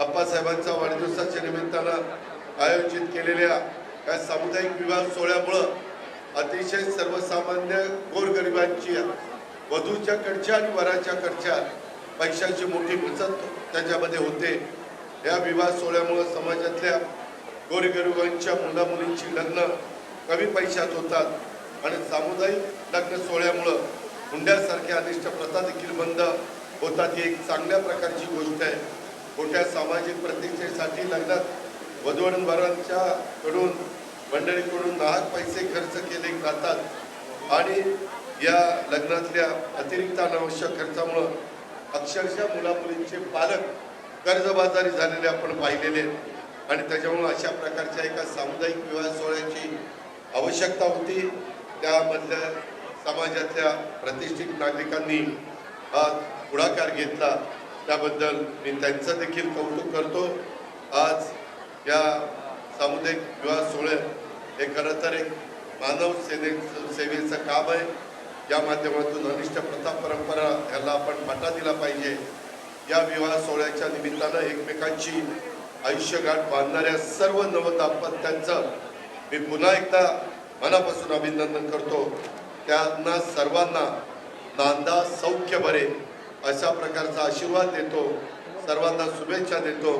अप्पासाहेबांचा वाढदिवसाच्या निमित्तानं आयोजित केलेल्या या सामुदायिक विवाह सोहळ्यामुळं अतिशय सर्वसामान्य गोरगरिबांची वधूच्या कडच्या आणि वराच्या कडच्या पैशाची मोठी बचत त्याच्यामध्ये होते. या विवाह सोहळ्यामुळं समाजातल्या गोरगरिबांच्या मुला मुलींची लग्न कमी पैशात होतात आणि सामुदायिक लग्न सोहळ्यामुळं हुंड्यासारख्या अनिष्ट प्रथा देखील बंद होतात. ही एक चांगल्या प्रकारची गोष्ट आहे. मोठ्या सामाजिक प्रतिष्ठेसाठी लग्नात वधूवरांच्या कडून मंडळीकडून नाहक पैसे खर्च केले जातात. आणि या लग्नातल्या अतिरिक्त अनावश्यक खर्चामुळं अक्षरशः मुलामुलींचे पालक कर्जबाजारी झालेले आपण पाहिलेले आणि त्याच्यामुळं अशा प्रकारच्या एका सामुदायिक विवाह सोहळ्याची आवश्यकता होती. त्यामधल्या समाजातल्या प्रतिष्ठित नागरिकांनी हा पुढाकार घेतला. त्याबद्दल मी त्यांचं देखील कौतुक करतो. आज या सामुदायिक विवाह सोहळे हे खरं तर एक मानव सेने सेवेचं काम आहे. या माध्यमातून अनिष्ट प्रथा परंपरा याला आपण पाठा दिला पाहिजे. या विवाह सोहळ्याच्या निमित्तानं एकमेकांची आयुष्यगाठ बांधणाऱ्या सर्व नवदाम्पत्यांचं मी पुन्हा एकदा मनापासून अभिनंदन करतो. त्यांना सर्वांना नांदा सौख्य बरे. अशा प्रकारचा आशीर्वाद देतो. सर्वांना शुभेच्छा देतो.